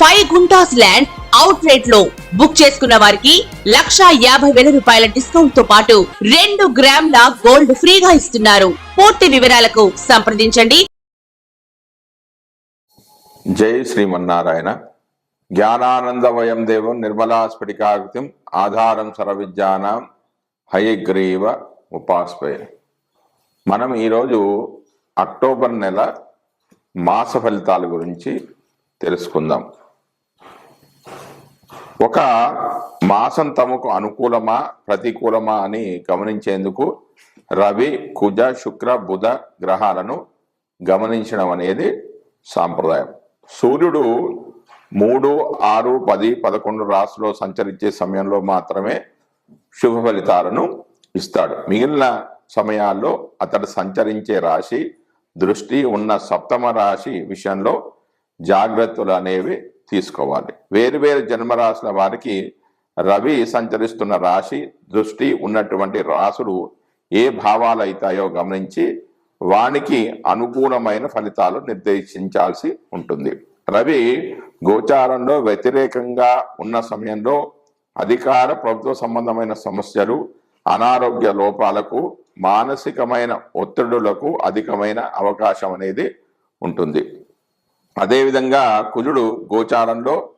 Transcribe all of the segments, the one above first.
Five guntas land అవుట్ రేట్లో book చేసుకున్న వారికి లక్షా యాభై వేల రూపాయల డిస్కౌంట్తో పాటు రెండు గ్రాముల గోల్డ్ ఫ్రీగా ఇస్తున్నారు. పూర్తి వివరాలకు సంప్రదించండి. జై శ్రీమన్నారాయణ. జ్ఞానానందమయం దేవం నిర్మలా స్ఫటికాకృతిం ఆధారం సర్వవిద్యానం హయగ్రీవ ఉపాస్పయ మనం ఈరోజు అక్టోబర్ నెల మాస ఫలితాల గురించి తెలుసుకుందాం. ఒక మాసం తమకు అనుకూలమా ప్రతికూలమా అని గమనించేందుకు రవి కుజ శుక్ర బుధ గ్రహాలను గమనించడం అనేది సాంప్రదాయం. సూర్యుడు మూడు ఆరు పది పదకొండు రాశిలో సంచరించే సమయంలో మాత్రమే శుభ ఫలితాలను ఇస్తాడు. మిగిలిన సమయాల్లో అతడు సంచరించే రాశి దృష్టి ఉన్న సప్తమ రాశి విషయంలో జాగ్రత్తలు అనేవి తీసుకోవాలి. వేరు వేరు జన్మరాశుల వారికి రవి సంచరిస్తున్న రాశి దృష్టి ఉన్నటువంటి రాసులు ఏ భావాలు అవుతాయో గమనించి వానికి అనుకూలమైన ఫలితాలు నిర్దేశించాల్సి ఉంటుంది. రవి గోచారంలో వ్యతిరేకంగా ఉన్న సమయంలో అధికార ప్రభుత్వ సంబంధమైన సమస్యలు అనారోగ్య లోపాలకు మానసికమైన ఒత్తిడులకు అధికమైన అవకాశం అనేది ఉంటుంది. అదేవిధంగా కుజుడు గోచారంలో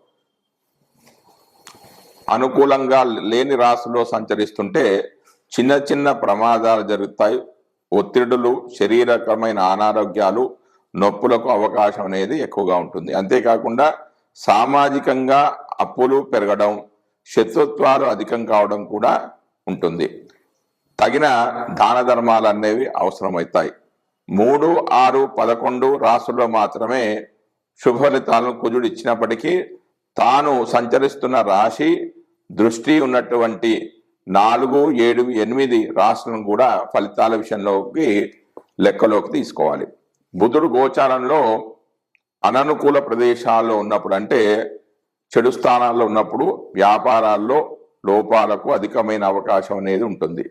అనుకూలంగా లేని రాశిలో సంచరిస్తుంటే చిన్న చిన్న ప్రమాదాలు జరుగుతాయి. ఒత్తిడులు శరీరకమైన అనారోగ్యాలు నొప్పులకు అవకాశం అనేది ఎక్కువగా ఉంటుంది. అంతేకాకుండా సామాజికంగా అప్పులు పెరగడం శత్రుత్వాలు అధికం కావడం కూడా ఉంటుంది. తగిన దాన ధర్మాలు అనేవి అవసరమవుతాయి. మూడు ఆరు పదకొండు రాసుల్లో మాత్రమే శుభ ఫలితాలను కుజుడు ఇచ్చినప్పటికీ తాను సంచరిస్తున్న రాశి దృష్టి ఉన్నటువంటి నాలుగు ఏడు ఎనిమిది రాష్ట్రం కూడా ఫలితాల విషయంలోకి లెక్కలోకి తీసుకోవాలి. బుధుడు గోచారంలో అననుకూల ప్రదేశాల్లో ఉన్నప్పుడు అంటే చెడు స్థానాల్లో ఉన్నప్పుడు వ్యాపారాల్లో లోపాలకు అధికమైన అవకాశం అనేది ఉంటుంది.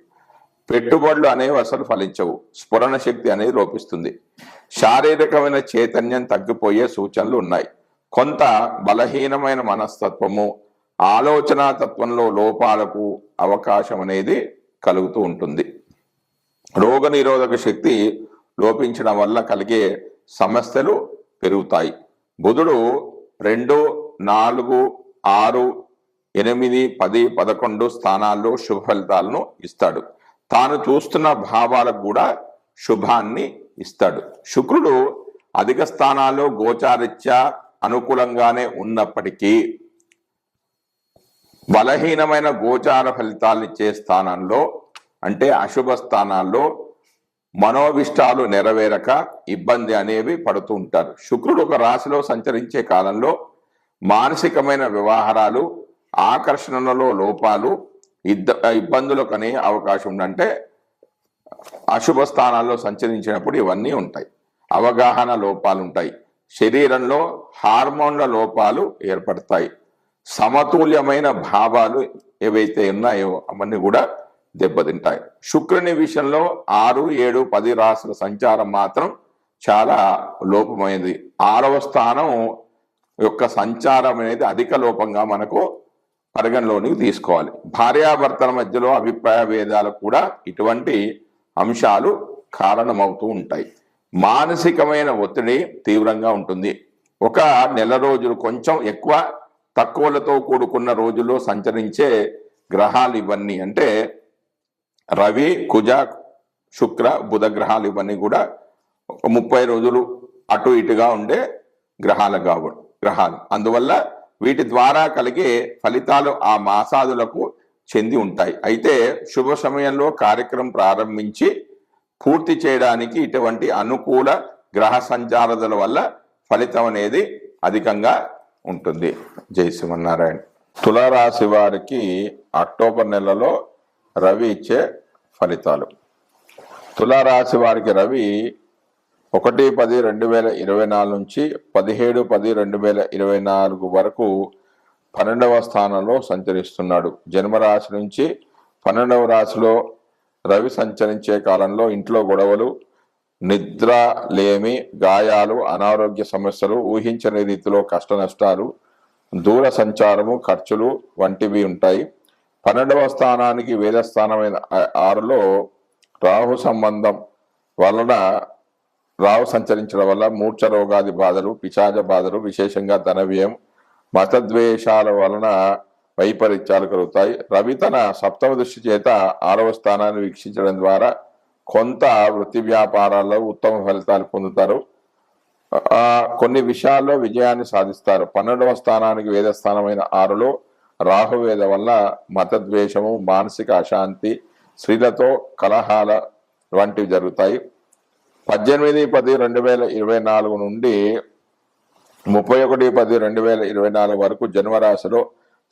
పెట్టుబడులు అనేవి అసలు ఫలించవు. స్ఫురణ శక్తి అనేది లోపిస్తుంది. శారీరకమైన చైతన్యం తగ్గిపోయే సూచనలు ఉన్నాయి. కొంత బలహీనమైన మనస్తత్వము ఆలోచన తత్వంలో లోపాలకు అవకాశం అనేది కలుగుతూ ఉంటుంది. రోగ నిరోధక శక్తి లోపించడం వల్ల కలిగే సమస్యలు పెరుగుతాయి. బుధుడు రెండు నాలుగు ఆరు ఎనిమిది పది పదకొండు స్థానాల్లో శుభ ఫలితాలను ఇస్తాడు. తాను చూస్తున్న భావాలకు కూడా శుభాన్ని ఇస్తాడు. శుక్రుడు అధిక స్థానాల్లో గోచారిత్యా అనుకూలంగానే ఉన్నప్పటికీ బలహీనమైన గోచార ఫలితాలు ఇచ్చే స్థానంలో అంటే అశుభ స్థానాల్లో మనోవిష్టాలు నెరవేరక ఇబ్బంది అనేవి పడుతూ ఉంటారు. శుక్రుడు ఒక రాశిలో సంచరించే కాలంలో మానసికమైన వ్యవహారాలు ఆకర్షణలలో లోపాలు ఇద్ద ఇబ్బందులకు అనే అవకాశం ఉందంటే అశుభ స్థానాల్లో సంచరించినప్పుడు ఇవన్నీ ఉంటాయి. అవగాహన లోపాలు ఉంటాయి శరీరంలో హార్మోన్ల లోపాలు ఏర్పడతాయి. సమతుల్యమైన భావాలు ఏవైతే ఉన్నాయో అవన్నీ కూడా దెబ్బతింటాయి. శుక్రుని విషయంలో ఆరు ఏడు పది రాసుల సంచారం మాత్రం చాలా లోపమైనది ఆరవ స్థానం యొక్క సంచారం అనేది అధిక లోపంగా మనకు పరిగణలోనికి తీసుకోవాలి. భార్యాభర్తల మధ్యలో అభిప్రాయ భేదాలు కూడా ఇటువంటి అంశాలు కారణమవుతూ ఉంటాయి. మానసికమైన ఒత్తిడి తీవ్రంగా ఉంటుంది. ఒక నెల రోజులు కొంచెం ఎక్కువ తక్కువలతో కూడుకున్న రోజుల్లో సంచరించే గ్రహాలు ఇవన్నీ అంటే రవి కుజ శుక్ర బుధ గ్రహాలు ఇవన్నీ కూడా ఒక ముప్పై రోజులు అటు ఇటుగా ఉండే గ్రహాలు కావు గ్రహాలు. అందువల్ల వీటి ద్వారా కలిగే ఫలితాలు ఆ మాసాదులకు చెంది ఉంటాయి. అయితే శుభ సమయంలో కార్యక్రమం ప్రారంభించి పూర్తి చేయడానికి ఇటువంటి అనుకూల గ్రహ సంచారదల వల్ల ఫలితం అనేది అధికంగా ఉంటుంది. జై శ్రీమన్నారాయణ. తులారాశి వారికి అక్టోబర్ నెలలో రవి ఇచ్చే ఫలితాలు. తులారాశి వారికి రవి ఒకటి పది రెండు వేల ఇరవై నాలుగు నుంచి పదిహేడు పది రెండు వేల ఇరవై నాలుగు వరకు పన్నెండవ స్థానంలో సంచరిస్తున్నాడు. జన్మరాశి నుంచి పన్నెండవ రాశిలో రవి సంచరించే కాలంలో ఇంట్లో గొడవలు నిద్ర లేమి గాయాలు అనారోగ్య సమస్యలు ఊహించని రీతిలో కష్ట నష్టాలు దూర సంచారము ఖర్చులు వంటివి ఉంటాయి. పన్నెండవ స్థానానికి వేద స్థానమైన ఆరులో రాహు సంబంధం వలన రావు సంచరించడం వల్ల మూర్ఛ రోగాది బాధలు పిశాచ బాధలు విశేషంగా ధనవ్యయం మతద్వేషాల వలన వైపరీత్యాలు కలుగుతాయి. రవి తన సప్తమ దృష్టి చేత ఆరవ స్థానాన్ని వీక్షించడం ద్వారా కొంత వృత్తి వ్యాపారాల్లో ఉత్తమ ఫలితాలు పొందుతారు. కొన్ని విషయాల్లో విజయాన్ని సాధిస్తారు. పన్నెండవ స్థానానికి వేద స్థానమైన ఆరులో రాహువేద వల్ల మతద్వేషము మానసిక అశాంతి స్త్రీలతో కలహాల వంటివి జరుగుతాయి. పద్దెనిమిది పది రెండు వేల ఇరవై నాలుగు నుండి ముప్పై ఒకటి పది రెండు వేల ఇరవై నాలుగు వరకు జన్మరాశిలో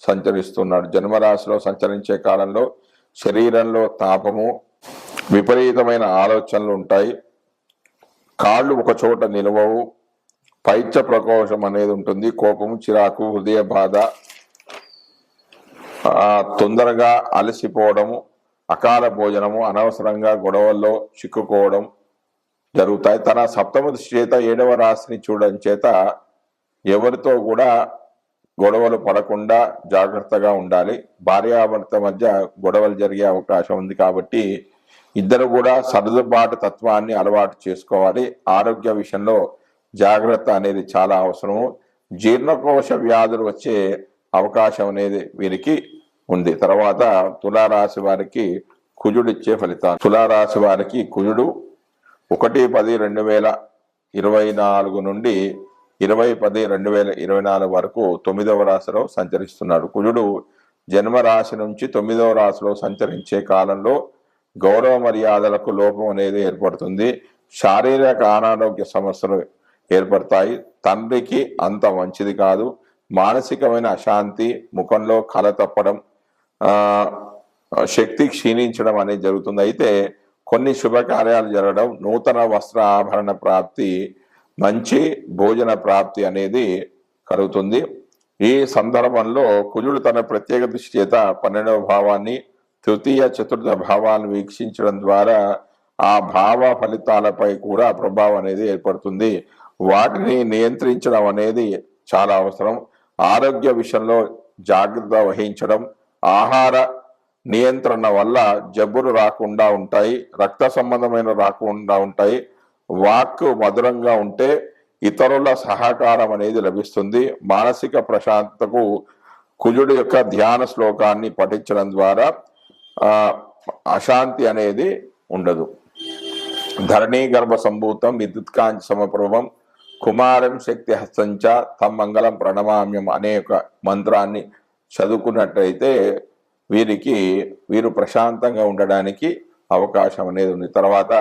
సంచరిస్తున్నాడు. జన్మరాశిలో సంచరించే కాలంలో శరీరంలో తాపము విపరీతమైన ఆలోచనలు ఉంటాయి. కాళ్ళు ఒక చోట నిలవవు. పైత్య ప్రకోశం అనేది ఉంటుంది. కోపం చిరాకు హృదయ బాధ తొందరగా అలసిపోవడము అకాల భోజనము అనవసరంగా గొడవల్లో చిక్కుకోవడం జరుగుతాయి. తన సప్తమ దృష్టి చేత ఏడవ రాశిని చూడడం చేత ఎవరితో కూడా గొడవలు పడకుండా జాగ్రత్తగా ఉండాలి. భార్యాభర్త మధ్య గొడవలు జరిగే అవకాశం ఉంది కాబట్టి ఇద్దరు కూడా సర్దుబాటు తత్వాన్ని అలవాటు చేసుకోవాలి. ఆరోగ్య విషయంలో జాగ్రత్త అనేది చాలా అవసరము. జీర్ణకోశ వ్యాధులు వచ్చే అవకాశం అనేది వీరికి ఉంది. తర్వాత తులారాశి వారికి కుజుడిచ్చే ఫలితాలు. తులారాశి వారికి కుజుడు ఒకటి పది రెండు వేల ఇరవై నాలుగు నుండి ఇరవై పది రెండు వేల ఇరవై నాలుగు వరకు తొమ్మిదవ రాశిలో సంచరిస్తున్నాడు. కుజుడు జన్మ రాశి నుంచి తొమ్మిదవ రాశిలో సంచరించే కాలంలో గౌరవ మర్యాదలకు లోపం అనేది ఏర్పడుతుంది. శారీరక అనారోగ్య సమస్యలు ఏర్పడతాయి. తండ్రికి అంత మంచిది కాదు. మానసికమైన అశాంతి ముఖంలో కల తప్పడం శక్తి క్షీణించడం అనేది జరుగుతుంది. అయితే కొన్ని శుభకార్యాలు జరగడం నూతన వస్త్ర ఆభరణ ప్రాప్తి మంచి భోజన ప్రాప్తి అనేది కలుగుతుంది. ఈ సందర్భంలో కుజుడు తన ప్రత్యేక దృష్టి చేత పన్నెండవ భావాన్ని తృతీయ చతుర్థ భావాలను వీక్షించడం ద్వారా ఆ భావ ఫలితాలపై కూడా ప్రభావం అనేది ఏర్పడుతుంది. వాటిని నియంత్రించడం అనేది చాలా అవసరం. ఆరోగ్య విషయంలో జాగ్రత్త వహించడం ఆహార నియంత్రణ వల్ల జబ్బులు రాకుండా ఉంటాయి రక్త సంబంధమైన రాకుండా ఉంటాయి. వాక్ మధురంగా ఉంటే ఇతరుల సహకారం అనేది లభిస్తుంది. మానసిక ప్రశాంతతకు కుజుడు యొక్క ధ్యాన శ్లోకాన్ని పఠించడం ద్వారా అశాంతి అనేది ఉండదు. ధరణీ గర్భ సంభూతం విద్యుత్కాంతి సమప్రభం కుమారం శక్తి హస్తంచ తమ్మంగళం ప్రణమామ్యం అనే ఒక మంత్రాన్ని చదువుకున్నట్టయితే వీరికి వీరు ప్రశాంతంగా ఉండడానికి అవకాశం అనేది ఉంది. తర్వాత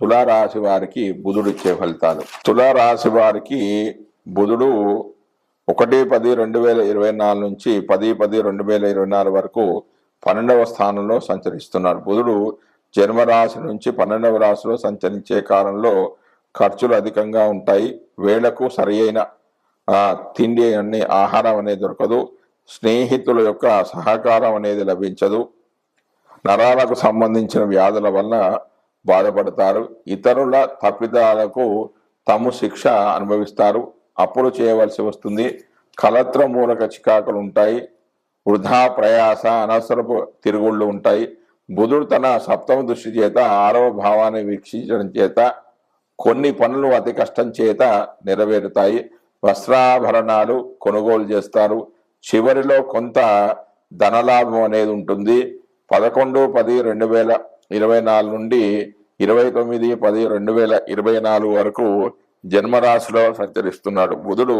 తులారాశి వారికి బుధుడు ఇచ్చే ఫలితాలు. తులారాశి వారికి బుధుడు ఒకటి పది రెండు వేల ఇరవై నాలుగు నుంచి పది పది రెండు వేల ఇరవై నాలుగు వరకు పన్నెండవ స్థానంలో సంచరిస్తున్నాడు బుధుడు జన్మరాశి నుంచి పన్నెండవ రాశిలో సంచరించే కాలంలో ఖర్చులు అధికంగా ఉంటాయి. వేళకు సరి అయిన తిండి అనే ఆహారం అనేది దొరకదు. స్నేహితుల యొక్క సహకారం అనేది లభించదు. నరాలకు సంబంధించిన వ్యాధుల వల్ల బాధపడతారు. ఇతరుల తప్పిదాలకు తాము శిక్ష అనుభవిస్తారు. అప్పులు చేయవలసి వస్తుంది. కలత్ర మూలక చికాకులు ఉంటాయి. వృధా ప్రయాస అనవసరపు తిరుగుళ్ళు ఉంటాయి. బుధుడు తన సప్తమ దృష్టి చేత ఆరవ భావాన్ని వీక్షించడం చేత కొన్ని పనులు అతి కష్టం చేత నెరవేరుతాయి. వస్త్రాభరణాలు కొనుగోలు చేస్తారు. చివరిలో కొంత ధనలాభం అనేది ఉంటుంది. పదకొండు పది రెండు వేల ఇరవై నాలుగు నుండి ఇరవై తొమ్మిది పది రెండు వేల ఇరవై నాలుగు వరకు జన్మరాశిలో సంచరిస్తున్నాడు. బుధుడు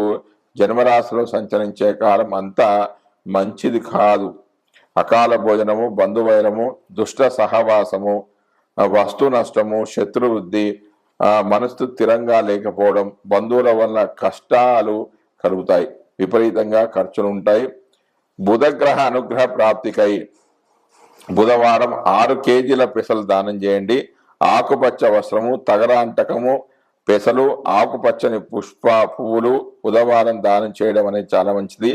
జన్మరాశిలో సంచరించే కాలం అంతా మంచిది కాదు. అకాల భోజనము బంధువైరము దుష్ట సహవాసము వస్తు నష్టము శత్రువృద్ధి మనస్సు మనసు స్థిరంగా లేకపోవడం బంధువుల వల్ల కష్టాలు కలుగుతాయి. విపరీతంగా ఖర్చులు ఉంటాయి. బుధగ్రహ అనుగ్రహ ప్రాప్తికై బుధవారం ఆరు కేజీల పెసలు దానం చేయండి. ఆకుపచ్చ వస్త్రము తగరాంటకము పెసలు ఆకుపచ్చని పుష్ప పువ్వులు బుధవారం దానం చేయడం అనేది చాలా మంచిది.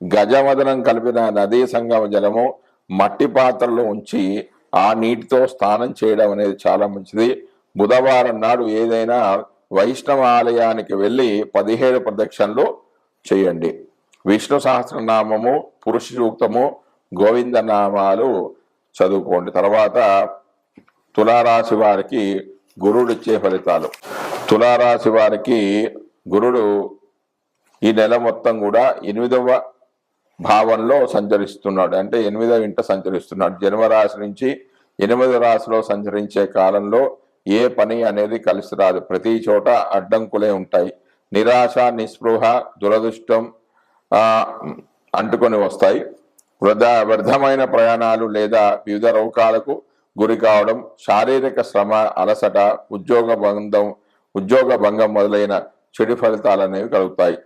గజమదనం కలిపిన నదీ సంగమ జలము మట్టి పాత్రలో ఉంచి ఆ నీటితో స్నానం చేయడం అనేది చాలా మంచిది. బుధవారం నాడు ఏదైనా వైష్ణవ ఆలయానికి వెళ్ళి పదిహేడు ప్రదక్షిణలు చేయండి. విష్ణు సహస్రనామము పురుష సూక్తము గోవింద నామాలు చదువుకోండి. తర్వాత తులారాశి వారికి గురుడు ఇచ్చే ఫలితాలు. తులారాశి వారికి గురుడు ఈ నెల మొత్తం కూడా ఎనిమిదవ భావంలో సంచరిస్తున్నాడు. అంటే ఎనిమిదవ ఇంట సంచరిస్తున్నాడు. జన్మరాశి నుంచి ఎనిమిదవ రాశిలో సంచరించే కాలంలో ఏ పని అనేది కలిసి రాదు. ప్రతి చోట అడ్డంకులే ఉంటాయి. నిరాశ నిస్పృహ దురదృష్టం అంటుకొని వస్తాయి. వృధ వ్యర్థమైన ప్రయాణాలు లేదా వివిధ రోగాలకు గురి కావడం శారీరక శ్రమ అలసట ఉద్యోగ బంధం ఉద్యోగ భంగం మొదలైన చెడు ఫలితాలు అనేవి కలుగుతాయి.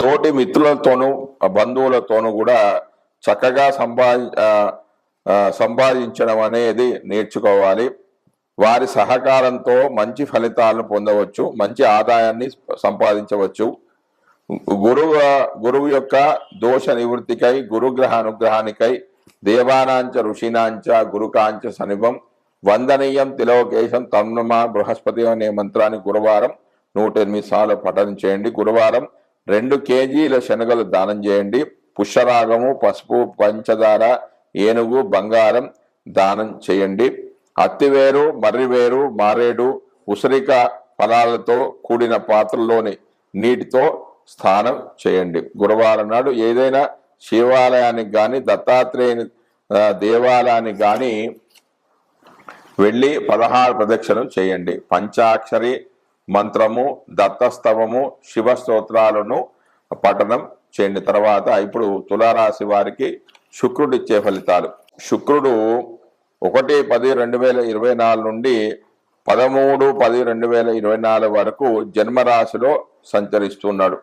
తోటి మిత్రులతోనూ బంధువులతోనూ కూడా చక్కగా సంపాది సంపాదించడం అనేది నేర్చుకోవాలి. వారి సహకారంతో మంచి ఫలితాలను పొందవచ్చు మంచి ఆదాయాన్ని సంపాదించవచ్చు. గురువు గురువు యొక్క దోష నివృత్తికై గురుగ్రహ అనుగ్రహానికై దేవానాంచ ఋషినాంచ గురుకాంచ సనిభం వందనీయం తిలోకేశం తన్నుమ బృహస్పతి అనే మంత్రాన్ని గురువారం నూట ఎనిమిది సార్లు పఠనం చేయండి. గురువారం రెండు కేజీల శనగలు దానం చేయండి. పుష్యరాగము పసుపు పంచదార ఏనుగు బంగారం దానం చేయండి. అత్తివేరు మర్రివేరు మారేడు ఉసిరిక ఫలాలతో కూడిన పాత్రలోని నీటితో స్నానం చేయండి. గురువారం నాడు ఏదైనా శివాలయానికి కానీ దత్తాత్రేయుని దేవాలయానికి కానీ వెళ్ళి పదహారు ప్రదక్షిణం చేయండి. పంచాక్షరి మంత్రము దత్తస్తవము శివ స్తోత్రాలను పఠనం చేయండి. తర్వాత ఇప్పుడు తులారాశి వారికి శుక్రుడు ఇచ్చే ఫలితాలు. శుక్రుడు ఒకటి పది రెండు వేల ఇరవై నాలుగు నుండి పదమూడు పది రెండు వేల ఇరవై నాలుగు వరకు జన్మరాశిలో సంచరిస్తున్నాడు.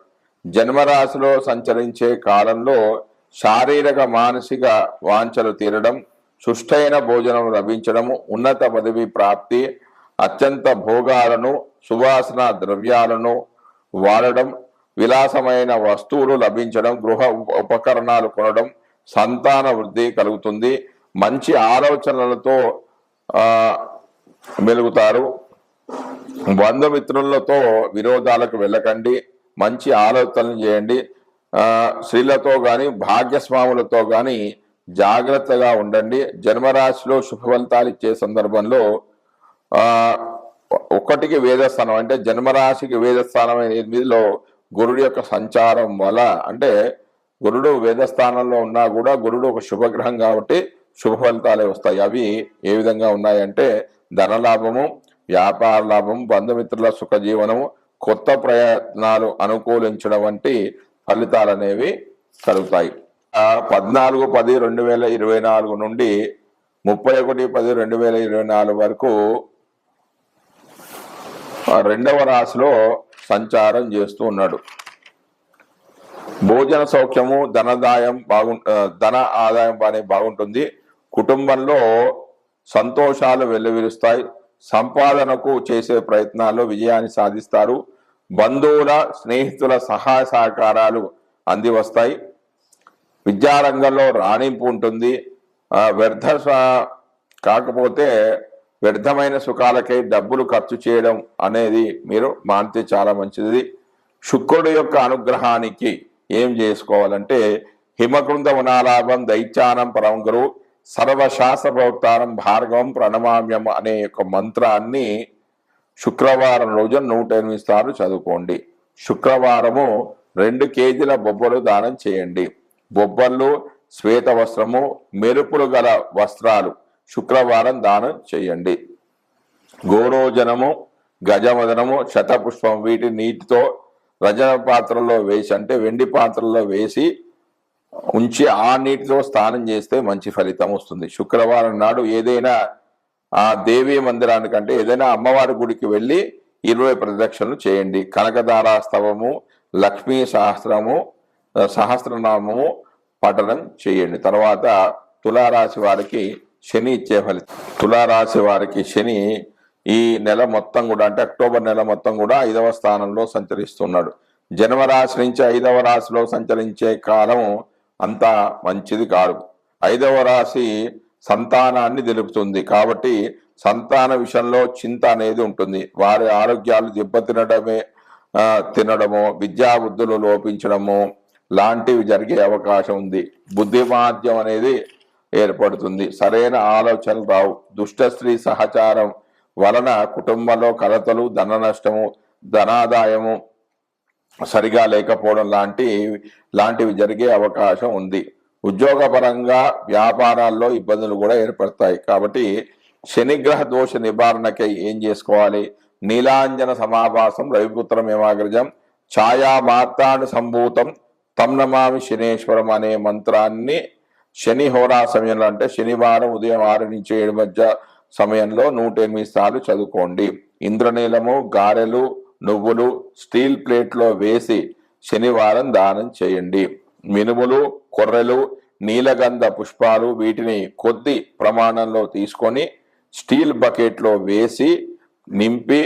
జన్మరాశిలో సంచరించే కాలంలో శారీరక మానసిక వాంఛలు తీరడం సుష్టైన భోజనం లభించడము ఉన్నత పదవి ప్రాప్తి అత్యంత భోగాలను సువాసన ద్రవ్యాలను వాడడం విలాసమైన వస్తువులు లభించడం గృహ ఉప- ఉపకరణాలు కొనడం సంతాన వృద్ధి కలుగుతుంది. మంచి ఆలోచనలతో మెలుగుతారు. బంధుమిత్రులతో విరోధాలకు వెళ్ళకండి. మంచి ఆలోచనలు చేయండి. స్త్రీలతో కానీ భాగ్యస్వాములతో కానీ జాగ్రత్తగా ఉండండి. జన్మరాశిలో శుభవంతాలు ఇచ్చే సందర్భంలో ఒకటికి వేదస్థానం అంటే జన్మరాశికి వేదస్థానం ఎనిమిదిలో గురుడు యొక్క సంచారం వల్ల అంటే గురుడు వేదస్థానంలో ఉన్నా కూడా గురుడు ఒక శుభగ్రహం కాబట్టి శుభ ఫలితాలే వస్తాయి. అవి ఏ విధంగా ఉన్నాయంటే ధనలాభము వ్యాపార లాభం బంధుమిత్రుల సుఖజీవనము కొత్త ప్రయత్నాలు అనుకూలించడం వంటి ఫలితాలు అనేవి కలుగుతాయి. ఆ పద్నాలుగు పది రెండు వేల ఇరవై నాలుగు నుండి ముప్పై ఒకటి పది రెండు వేల ఇరవై నాలుగు వరకు రెండవ రాశిలో సంచారం చేస్తూ ఉన్నాడు. భోజన సౌఖ్యము ధనదాయం బాగు ధన ఆదాయం బాగానే బాగుంటుంది. కుటుంబంలో సంతోషాలు వెల్లువిరుస్తాయి. సంపాదనకు చేసే ప్రయత్నాల్లో విజయాన్ని సాధిస్తారు. బంధువుల స్నేహితుల సహాయ సహకారాలు అంది వస్తాయి విద్యారంగంలో రాణింపు ఉంటుంది. వ్యర్థ కాకపోతే వ్యర్థమైన సుఖాలకై డబ్బులు ఖర్చు చేయడం అనేది మీరు మానితే చాలా మంచిది. శుక్రుడు యొక్క అనుగ్రహానికి ఏం చేసుకోవాలంటే హిమకృంద వనాలాభం దైత్యానం పరం గురువు సర్వశాస్త్ర ప్రవక్తానం భార్గవం ప్రణమామ్యం అనే యొక్క మంత్రాన్ని శుక్రవారం రోజున నూట ఎనిమిది సార్లు చదువుకోండి. శుక్రవారము రెండు కేజీల బొబ్బలు దానం చేయండి. బొబ్బళ్ళు శ్వేత వస్త్రము మెరుపులు గల వస్త్రాలు శుక్రవారం దానం చేయండి. గోరోజనము గజమదనము శతపుష్పం వీటి నీటితో రజన పాత్రలో వేసి అంటే వెండి పాత్రలో వేసి ఉంచి ఆ నీటితో స్నానం చేస్తే మంచి ఫలితం వస్తుంది. శుక్రవారం నాడు ఏదైనా ఆ దేవి మందిరానికంటే ఏదైనా అమ్మవారి గుడికి వెళ్ళి ఇరవై ప్రదక్షిణలు చేయండి. కనకదారాస్తవము లక్ష్మీ సహస్రము సహస్రనామము పఠనం చేయండి. తర్వాత తులారాశి వారికి శని ఇచ్చే ఫలితం. తులారాశి వారికి శని ఈ నెల మొత్తం కూడా అంటే అక్టోబర్ నెల మొత్తం కూడా ఐదవ స్థానంలో సంచరిస్తున్నాడు. జన్మరాశి నుంచి ఐదవ రాశిలో సంచరించే కాలం అంత మంచిది కాదు. ఐదవ రాశి సంతానాన్ని తెలుపుతుంది. కాబట్టి సంతాన విషయంలో చింత అనేది ఉంటుంది. వారి ఆరోగ్యాలు దెబ్బతినడమే తినడము విద్యాబుద్ధులు లోపించడము లాంటివి జరిగే అవకాశం ఉంది. బుద్ధిమాద్యం అనేది ఏర్పడుతుంది. సరైన ఆలోచనలు రావు. దుష్ట స్త్రీ సహచారం వలన కుటుంబంలో కలతలు ధన నష్టము ధనాదాయము సరిగా లేకపోవడం లాంటి లాంటివి జరిగే అవకాశం ఉంది. ఉద్యోగపరంగా వ్యాపారాల్లో ఇబ్బందులు కూడా ఏర్పడతాయి. కాబట్టి శనిగ్రహ దోష నివారణకై ఏం చేసుకోవాలి? నీలాంజన సమాభాసం రవిపుత్రం ఏమాగ్రజం ఛాయా మార్తాను సంభూతం తమ్నమామి శనేశ్వరం అనే మంత్రాన్ని శని హోరా సమయంలో అంటే శనివారం ఉదయం ఆరు నుంచి ఏడు మధ్య సమయంలో నూట ఎనిమిది సార్లు చదువుకోండి. ఇంద్రనీలము గారెలు నువ్వులు స్టీల్ ప్లేట్లో వేసి శనివారం దానం చేయండి. మినుములు కొర్రెలు నీలగంధ పుష్పాలు వీటిని కొద్ది ప్రమాణంలో తీసుకొని స్టీల్ బకెట్లో వేసి నింపి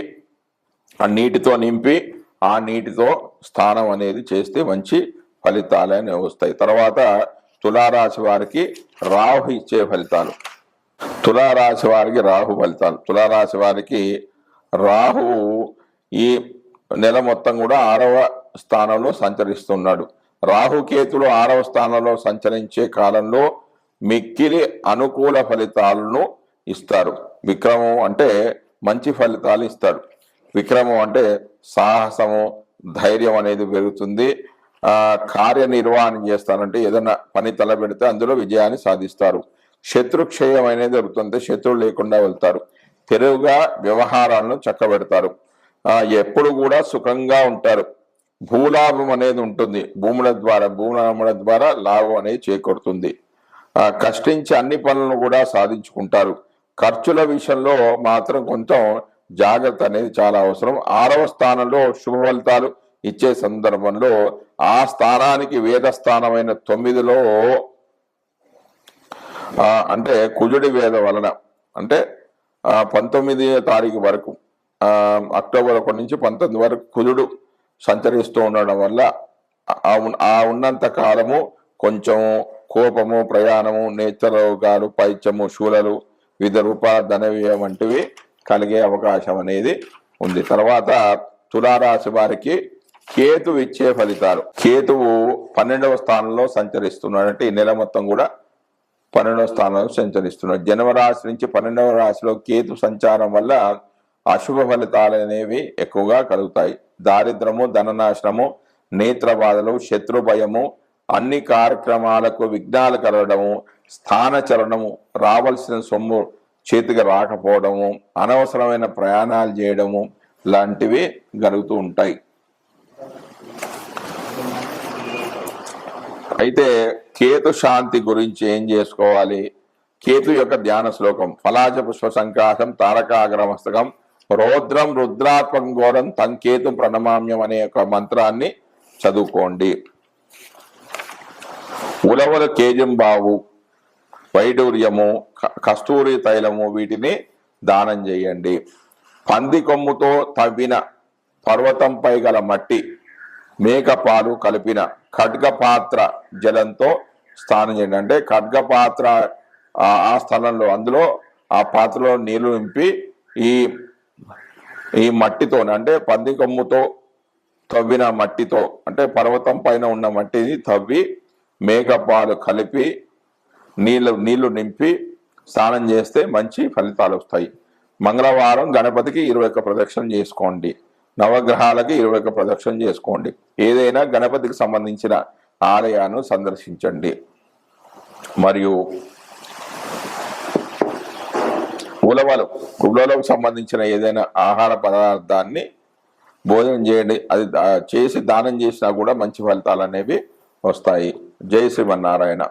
ఆ నీటితో నింపి ఆ నీటితో స్నానం అనేది చేస్తే మంచి ఫలితాలు అనేవి వస్తాయి. తర్వాత తులారాశి వారికి రాహు ఇచ్చే ఫలితాలు. తులారాశి వారికి రాహు ఫలితాలు. తులారాశి వారికి రాహు ఈ నెల మొత్తం కూడా ఆరవ స్థానంలో సంచరిస్తున్నాడు. రాహుకేతులు ఆరవ స్థానంలో సంచరించే కాలంలో మిక్కిలి అనుకూల ఫలితాలను ఇస్తారు. విక్రమం అంటే మంచి ఫలితాలు ఇస్తాడు విక్రమం అంటే సాహసము ధైర్యం అనేది పెరుగుతుంది. ఆ కార్యనిర్వహణ చేస్తారంటే ఏదైనా పని తలపెడితే అందులో విజయాన్ని సాధిస్తారు. శత్రుక్షయం అనేది జరుగుతుంది శత్రువు లేకుండా వెళ్తారు. తెరువుగా వ్యవహారాలను చక్కబెడతారు. ఎప్పుడు కూడా సుఖంగా ఉంటారు. భూలాభం అనేది ఉంటుంది. భూముల ద్వారా భూముల ద్వారా లాభం అనేది చేకూరుతుంది. కష్టించి అన్ని పనులను కూడా సాధించుకుంటారు. ఖర్చుల విషయంలో మాత్రం కొంచెం జాగ్రత్త అనేది చాలా అవసరం. ఆరవ స్థానంలో శుభ ఫలితాలు ఇచ్చే సందర్భంలో ఆ స్థానానికి వేద స్థానమైన తొమ్మిదిలో అంటే కుజుడి వేద వలన అంటే పంతొమ్మిది తారీఖు వరకు అక్టోబర్ ఒకటి నుంచి పంతొమ్మిది వరకు కుజుడు సంచరిస్తూ ఉండడం వల్ల ఆ ఉన్నంత కాలము కొంచెం కోపము ప్రయాణము నేత్ర రోగాలు పైత్యము శూలలు వివిధ రూపాల ధనవ్యయం వంటివి కలిగే అవకాశం అనేది ఉంది. తర్వాత తులారాశి వారికి కేతు ఇచ్చే ఫలితాలు. కేతువు పన్నెండవ స్థానంలో సంచరిస్తున్నాడు. అంటే ఈ నెల మొత్తం కూడా పన్నెండవ స్థానంలో సంచరిస్తున్నాడు. జనవరాశి నుంచి పన్నెండవ రాశిలో కేతు సంచారం వల్ల అశుభ ఫలితాలు అనేవి ఎక్కువగా కలుగుతాయి. దారిద్రము ధననాశనము నేత్ర బాధలు శత్రు భయము అన్ని కార్యక్రమాలకు విఘ్నాలు కలగడము స్థానచలనము రావాల్సిన సొమ్ము చేతికి రాకపోవడము అనవసరమైన ప్రయాణాలు చేయడము లాంటివి జరుగుతూ ఉంటాయి. అయితే కేతు శాంతి గురించి ఏం చేసుకోవాలి? కేతు యొక్క ధ్యాన శ్లోకం ఫలాజ పుష్ప సంకాశం తారకాగ్రమస్తకం రౌద్రం రుద్రాత్మకం ఘోరం తంకేతు ప్రణమామ్యం అనే ఒక మంత్రాన్ని చదువుకోండి. ఉలవల కేజంబావు వైడూర్యము కస్తూరి తైలము వీటిని దానం చేయండి. పంది కొమ్ముతో తవ్విన పర్వతంపై గల మట్టి మేకపాలు కలిపిన ఖడ్గపాత్ర జలంతో స్నానం చేయండి. అంటే ఖడ్గపాత్ర ఆ ఆ స్థలంలో అందులో ఆ పాత్రలో నీళ్ళు నింపి ఈ ఈ మట్టితో అంటే పంది కొమ్ముతో తవ్విన మట్టితో అంటే పర్వతం పైన ఉన్న మట్టిని తవ్వి మేకపాలు కలిపి నీళ్ళు నీళ్ళు నింపి స్నానం చేస్తే మంచి ఫలితాలు వస్తాయి. మంగళవారం గణపతికి ఇరవై ఒక్క ప్రదక్షిణ చేసుకోండి. నవగ్రహాలకి ఇరవై ఒక్క ప్రదక్షిణ చేసుకోండి. ఏదైనా గణపతికి సంబంధించిన ఆలయాన్ని సందర్శించండి. మరియు ఉలవలు ఉలవలకు సంబంధించిన ఏదైనా ఆహార పదార్థాన్ని భోజనం చేయండి. అది చేసి దానం చేసినా కూడా మంచి ఫలితాలు అనేవి వస్తాయి. జై శ్రీమన్నారాయణ.